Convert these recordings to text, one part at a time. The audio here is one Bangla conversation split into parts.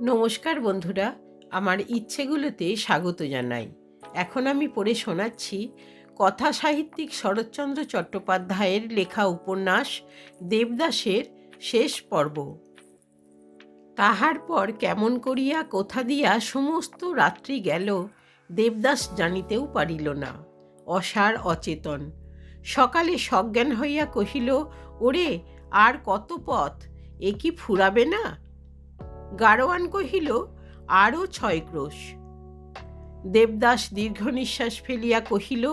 নমস্কার বন্ধুরা, আমার ইচ্ছেগুলোতে স্বাগত জানাই। এখন আমি পড়ে শোনাচ্ছি কথা সাহিত্যিক শরৎচন্দ্র চট্টোপাধ্যায়ের লেখা উপন্যাস দেবদাসের শেষ পর্ব। তাহার পর কেমন করিয়া কোথা দিয়া সমস্ত রাত্রি গেল, দেবদাস জানিতেও পারিল না। অসার অচেতন। সকালে সজ্ঞান হইয়া কহিল, ওরে, আর কত পথ? এ কি ফুরাবে না? গাড়োয়ান কহিল, আরও ছয় ক্রোশ। দেবদাস দীর্ঘ নিঃশ্বাস ফেলিয়া কহিল,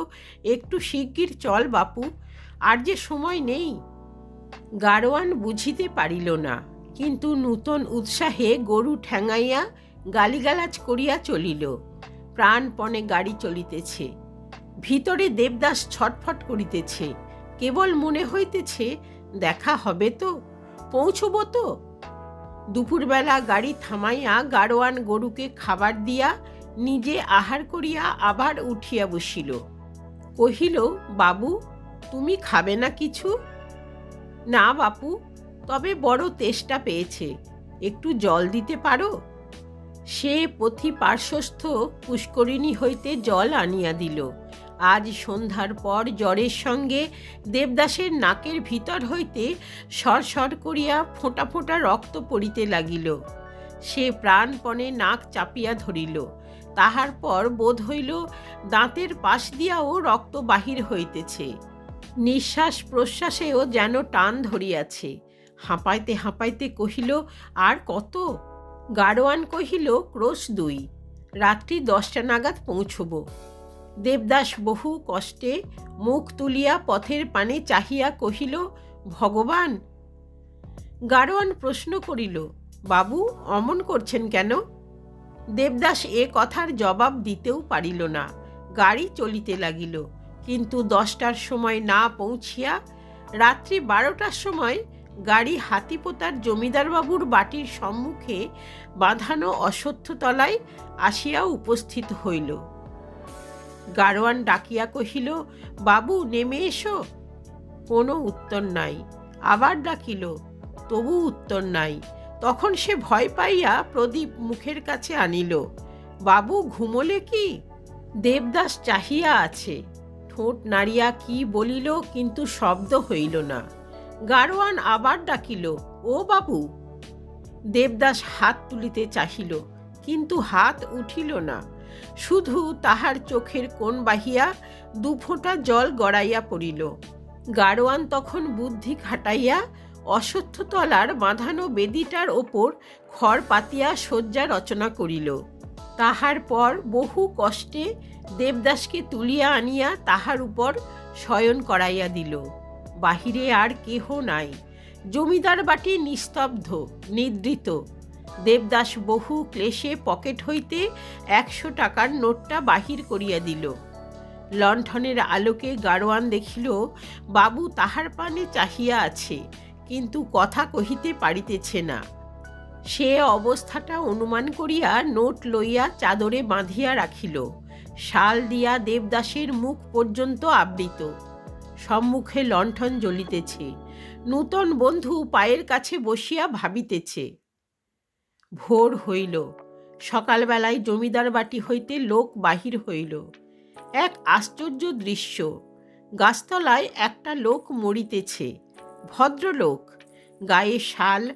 একটু শিগগির চল বাপু, আর যে সময় নেই। গারোয়ান বুঝিতে পারিল না, কিন্তু নূতন উৎসাহে গরু ঠ্যাঙাইয়া গালিগালাজ করিয়া চলিল। প্রাণপণে গাড়ি চলিতেছে। ভিতরে দেবদাস ছটফট করিতেছে। কেবল মনে হইতেছে, দেখা হবে তো, পৌঁছব তো? দুপুরবেলা গাড়ি থামাইয়া গাড়োয়ান গরুকে খাবার দিয়া নিজে আহার করিয়া আবার উঠিয়া বসিল। কহিল, বাবু, তুমি খাবে না কিছু? না বাপু, তবে বড় তেষ্টা পেয়েছে। একটু জল দিতে পারো? সে পথি পার্শ্বস্থ পুষ্করিণী হইতে জল আনিয়া দিল। আজ সন্ধ্যার পর জ্বরের সঙ্গে দেবদাসের নাকের ভিতর হইতে সরসর করিয়া ফোঁটা ফোঁটা রক্ত পড়িতে লাগিল। সে প্রাণপণে নাক চাপিয়া ধরিল। তাহার পর বোধ হইল দাঁতের পাশ দিয়াও রক্ত বাহির হইতেছে। নিঃশ্বাস প্রশ্বাসেও যেন টান ধরিয়াছে। হাঁপাইতে হাঁপাইতে কহিল, আর কত? গাড়োয়ান কহিল, ক্রোশ দুই। রাত্রি দশটা নাগাদ পৌঁছব। দেবদাস বহু কষ্টে মুখ তুলিয়া পথের পানে চাহিয়া কহিল, ভগবান! গাড়োয়ান প্রশ্ন করিল, বাবু, অমন করছেন কেন? দেবদাস এ কথার জবাব দিতেও পারিল না, গাড়ি চলিতে লাগিল, কিন্তু দশটার সময় না পৌঁছিয়া রাত্রি বারোটার সময় গাড়ি হাতিপোতার জমিদারবাবুর বাটির সম্মুখে বাঁধানো অশ্বত্থতলায় আসিয়া উপস্থিত হইল। গাড়োয়ান ডাকিয়া কহিল, বাবু, নেমে এসো। কোনো উত্তর নাই। আবার ডাকিল, তবু উত্তর নাই। তখন সে ভয় পাইয়া প্রদীপ মুখের কাছে আনিল, বাবু, ঘুমোলে কি? দেবদাস চাহিয়া আছে। ঠোঁট নাড়িয়া কি বলিল, কিন্তু শব্দ হইল না। গারোয়ান আবার ডাকিল, ও বাবু। দেবদাস হাত তুলিতে চাহিল, কিন্তু হাত উঠিল না। শুধু তাহার চোখের কোণ বাহিয়া দুফোঁটা জল গড়াইয়া পড়িল। গাড়োয়ান তখন বুদ্ধি খাটাইয়া অশ্বত্থতলার বাঁধানো বেদিটার ওপর খড় পাতিয়া শয্যা রচনা করিল। তাহার পর বহু কষ্টে দেবদাসকে তুলিয়া আনিয়া তাহার উপর শয়ন করাইয়া দিল। বাহিরে আর কেহ নাই। জমিদার বাটি নিস্তব্ধ, নিদ্রিত। দেবদাস বহু ক্লেশে পকেট হইতে একশো টাকার নোটটা বাহির করিয়া দিল। লণ্ঠনের আলোকে গাড়োয়ান দেখিল, বাবু, তাহার পানে চাহিয়া আছে, কিন্তু কথা কহিতে পারিতেছে না। সে অবস্থাটা অনুমান করিয়া নোট লইয়া চাদরে বাঁধিয়া রাখিল। শাল দিয়া দেবদাসের মুখ পর্যন্ত আবৃত। সম্মুখে লণ্ঠন জ্বলিতেছে। নূতন বন্ধু পায়ের কাছে বসিয়া ভাবিতেছে ভোর হইল। সকালবেলায় জমিদার বাটি হইতে লোক বাহির হইল। এক আশ্চর্য দৃশ্য। গাছতলায় একটা লোক মরিতেছে। ভদ্রলোক। গায়ে শাল,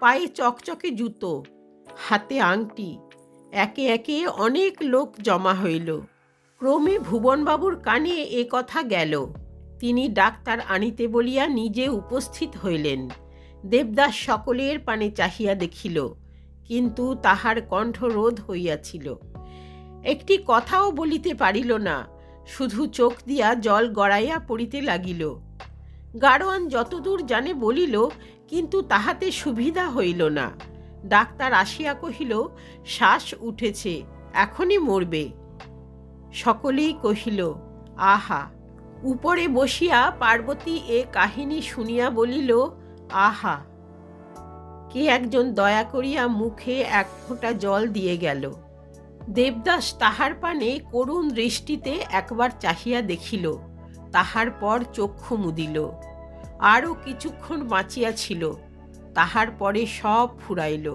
পায়ে চকচকে জুতো, হাতে আংটি। একে একে অনেক লোক জমা হইল। ক্রমে ভুবনবাবুর কানে এ কথা গেল। তিনি ডাক্তার আনিতে বলিয়া নিজে উপস্থিত হইলেন। দেবদাস সকলের পানে চাহিয়া দেখিল। কিন্তু তাহার কণ্ঠ রোধ হইয়াছিল। একটি কথাও বলিতে পারিল না, শুধু চোখ দিয়া জল গড়াইয়া পড়িতে লাগিল। গাড়োয়ান যতদূর জানে বলিল, কিন্তু তাহাতে সুবিধা হইল না। ডাক্তার আসিয়া কহিল, শ্বাস উঠেছে, এখনই মরবে। সকলেই কহিল, আহা! উপরে বসিয়া পার্বতী এ কাহিনী শুনিয়া বলিল, আহা! কে একজন দয়া করিয়া মুখে এক ফোঁটা জল দিয়ে গেল। দেবদাস তাহার পানে করুণ দৃষ্টিতে একবার চাহিয়া দেখিল, তাহার পর চক্ষু মুদিল। আরও কিছুক্ষণ বাঁচিয়া ছিল তাহার পরে সব ফুরাইল।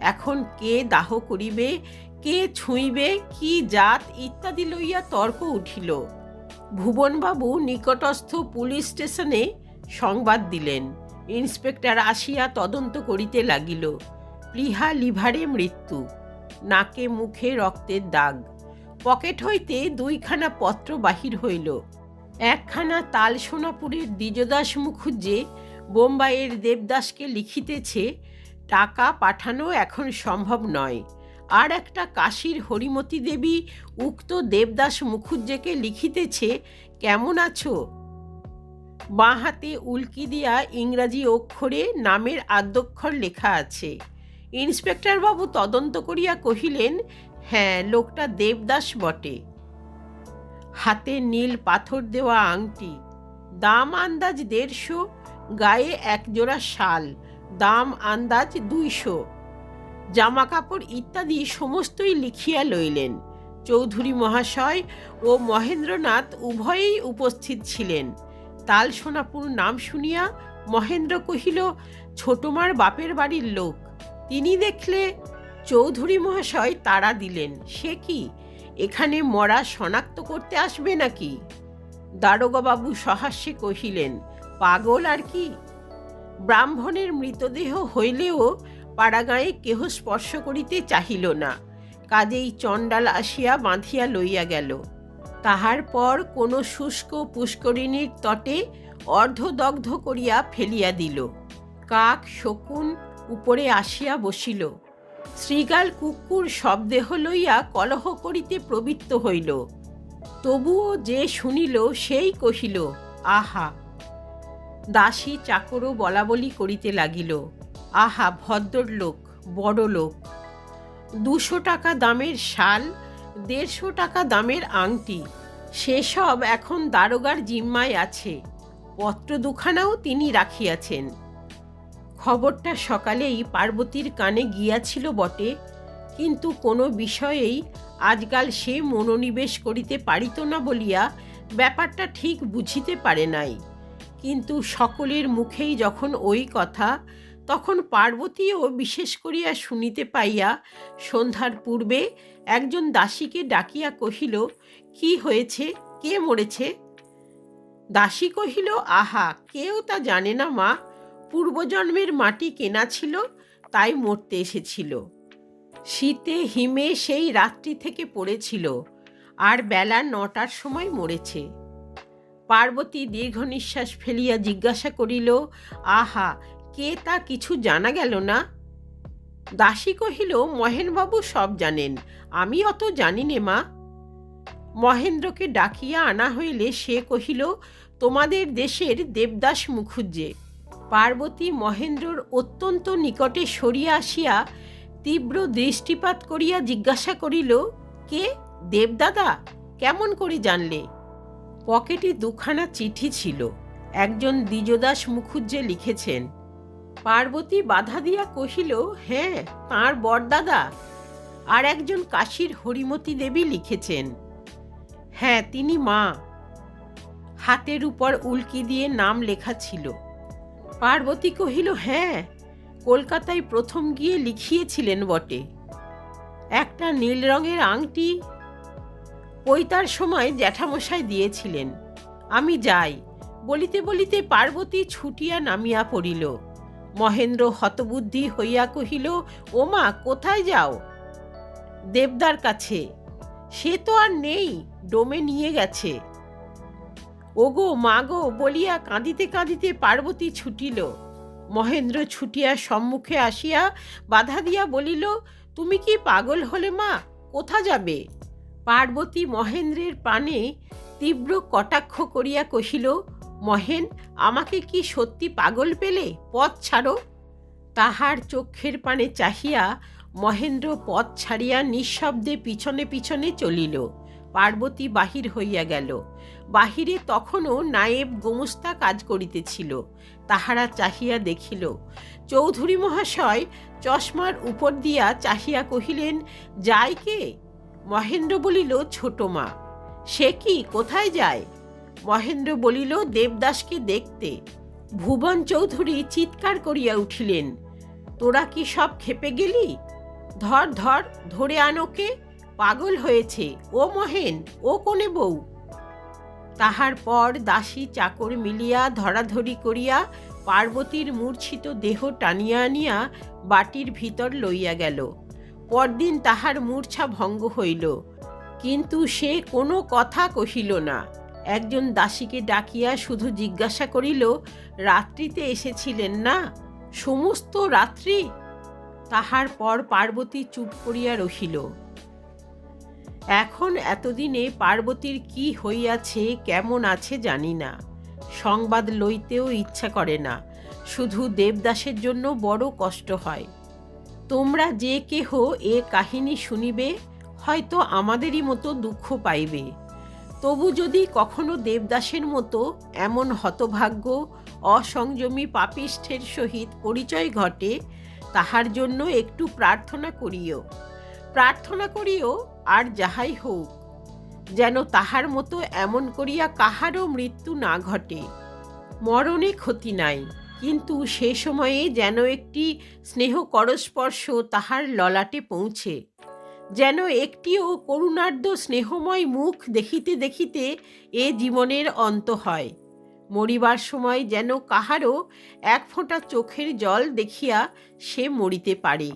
এখন কে দাহ করিবে, কে ছুঁইবে, কি জাত ইত্যাদি লইয়া তর্ক উঠিল। ভুবনবাবু নিকটস্থ পুলিশ স্টেশনে সংবাদ দিলেন। ইন্সপেক্টর আসিয়া তদন্ত করিতে লাগিল। প্লিহা লিভারে মৃত্যু। নাকে মুখে রক্তের দাগ। পকেট হইতে দুইখানা পত্র বাহির হইল। একখানা তাল সোনাপুরের দ্বিজদাস মুখুজ্জে বোম্বাইয়ের দেবদাসকে লিখিতেছে, টাকা পাঠানো এখন সম্ভব নয়। আর একটা কাশীর হরিমতি দেবী উক্ত দেবদাস মুখুজ্জেকে লিখিতেছে, কেমন আছো? বাঁ হাতে উল্কি দিয়া ইংরাজি অক্ষরে নামের আদ্যক্ষর লেখা আছে। ইন্সপেক্টর বাবু তদন্ত করিয়া কহিলেন হ্যাঁ লোকটা দেবদাস বটে। হাতে নীল পাথর দেওয়া আংটি। দাম আন্দাজ দেড়শো, গায়ে একজোড়া শাল। দাম আন্দাজ দুইশো। জামা কাপড় ইত্যাদি সমস্তই লিখিয়া লইলেন। চৌধুরী মহাশয় ও মহেন্দ্রনাথ উভয়েই উপস্থিত ছিলেন। তাল সোনাপুর নাম শুনিয়া মহেন্দ্র কহিল ছোটমার বাপের বাড়ির লোক। তিনি দেখলে চৌধুরী মহাশয় তারা দিলেন। সে কি? এখানে মরা শনাক্ত করতে আসবে নাকি? দারোগাবাবু সহাস্যে কহিলেন, পাগল আর কি? ব্রাহ্মণের মৃতদেহ হইলেও পাড়াগাঁয়ে কেহ স্পর্শ করিতে চাহিল না। কাজেই চণ্ডাল আসিয়া বাঁধিয়া লইয়া গেল। তাহার পর কোনো শুষ্ক পুষ্করিণীর তটে অর্ধদগ্ধ করিয়া ফেলিয়া দিল। কাক শকুন উপরে আসিয়া বসিল। শ্রীগাল কুকুর শবদেহ লইয়া কলহ করিতে প্রবৃত্ত হইল। তবুও যে শুনিল সেই কহিল, আহা! দাসী চাকরও বলাবলি করিতে লাগিল। আহা, ভদ্রলোক বড় লোক দুশো টাকা দামের শাল দেড়শো টাকা দামের আংটি। সেসব এখন দারোগার জিম্মায় আছে। পত্র দুখানাও তিনি রাখিয়াছেন। খবরটা সকালেই পার্বতীর কানে গিয়াছিল বটে, কিন্তু কোনো বিষয়েই আজকাল সে মনোনিবেশ করিতে পারিত না বলিয়া ব্যাপারটা ঠিক বুঝিতে পারে নাই। কিন্তু সকলের মুখেই যখন ওই কথা, তখন পার্বতীও বিশেষ করিয়া শুনিতে পাইয়া সন্ধ্যার পূর্বে একজন দাসীকে ডাকিয়া কহিল, কি হয়েছে? কে মরেছে? দাসী কহিল, আহা, কেউ তা জানে না মা। পূর্বজন্মের মাটি কেনা ছিল, তাই মরতে এসেছিল। শীতে, হিমে সেই রাত্রি থেকে পড়েছিল, আর বেলা নটার সময় মরেছে। পার্বতী দীর্ঘ নিঃশ্বাস ফেলিয়া জিজ্ঞাসা করিল, আহা, কে তা কিছু জানা গেল না? দাসী কহিল মহেনবাবু সব জানেন। আমি অত জানি নে মা। মহেন্দ্রকে ডাকিয়া আনা হইলে সে কহিল, তোমাদের দেশের দেবদাস মুখুজ্জে পার্বতী মহেন্দ্রর অত্যন্ত নিকটে সরিয়া আসিয়া তীব্র দৃষ্টিপাত করিয়া জিজ্ঞাসা করিল, কে? দেবদাদা? কেমন করে জানলে? পকেটে দুখানা চিঠি ছিল। একজন দ্বিজদাস মুখুজ্জে লিখেছেন পার্বতী বাধা দিয়া কহিল হ্যাঁ তাঁর বরদাদা। আর একজন কাশীর হরিমতী দেবী লিখেছেন হ্যাঁ তিনি মা। হাতের উপর উল্কি দিয়ে নাম লেখা ছিল। পার্বতী কহিল হ্যাঁ কলকাতায় প্রথম গিয়ে লিখিয়েছিলেন বটে। একটা নীল রঙের আংটি পৈতার সময় জ্যাঠামশাই দিয়েছিলেন। আমি যাই। বলিতে বলিতে পার্বতী ছুটিয়া নামিয়া পড়িল। মহেন্দ্র হতবুদ্ধি হইয়া কহিল, ওমা, কোথায় যাও? দেবদার কাছে। সে তো আর নেই, ডোমে নিয়ে গেছে। ওগো মাগো বলিয়া কাঁদিতে কাঁদিতে পার্বতী ছুটিল। মহেন্দ্র ছুটিয়া সম্মুখে আসিয়া বাধা দিয়া বলিল, তুমি কি পাগল হলে মা? কোথা যাবে? পার্বতী মহেন্দ্রের পানে তীব্র কটাক্ষ করিয়া কহিল মহেন, আমাকে কি সত্যি পাগল পেলে? পথ ছাড়ো। তাহার চক্ষের পানে চাহিয়া মহেন্দ্র পথ ছাড়িয়া নিঃশব্দে পিছনে পিছনে চলিল। পার্বতী বাহির হইয়া গেল। বাহিরে তখনও নায়েব গোমস্তা কাজ করিতেছিল। তাহারা চাহিয়া দেখিল, চৌধুরী মহাশয়, চশমার উপর দিয়া চাহিয়া কহিলেন, যায় কে? মহেন্দ্র বলিল, ছোট মা। সে কি? কোথায় যায়? মহেন্দ্র বলিল, দেবদাসকে দেখতে। ভুবন চৌধুরী চিৎকার করিয়া উঠিলেন, তোরা কি সব খেপে গেলি? ধর ধর, ধরে আনোকে পাগল হয়েছে। ও মহেন, ও কোনে বউ? তাহার পর দাসী চাকর মিলিয়া ধরাধরি করিয়া পার্বতীর মূর্ছিত দেহ টানিয়া আনিয়া বাটির ভিতর লইয়া গেল। পরদিন তাহার মূর্ছা ভঙ্গ হইল, কিন্তু সে কোনো কথা কহিল না। একজন দাসীকে ডাকিয়া শুধু জিজ্ঞাসা করিল, রাত্রিতে এসেছিলেন না? সমস্ত রাত্রি? তাহার পর পার্বতী চুপ করিয়া রহিল। এখন এতদিনে পার্বতীর কি হইয়াছে, কেমন আছে জানি না। সংবাদ লইতেও ইচ্ছা করে না। শুধু দেবদাসের জন্য বড় কষ্ট হয়। তোমরা যে কেহ এ কাহিনী শুনিবে, হয়তো আমাদেরই মতো দুঃখ পাইবে। তবু যদি কখনো দেবদাসের মতো এমন হতভাগ্য, অসংযমী পাপিষ্ঠের সহিত পরিচয় ঘটে, তাহার জন্য একটু প্রার্থনা করিও। প্রার্থনা করিও আর যাহাই হোক, যেন তাহার মতো এমন করিয়া কাহারও মৃত্যু না ঘটে। মরণে ক্ষতি নাই, কিন্তু সে সময়ে যেন একটি স্নেহ করস্পর্শ তাহার ললাটে পৌঁছে। যেন একটিও করুণার্ধ স্নেহময় মুখ দেখিতে দেখিতে এ জীবনের অন্ত হয়। মরিবার সময় যেন কাহারও এক ফোঁটা চোখের জল দেখিয়া সে মরিতে পারে।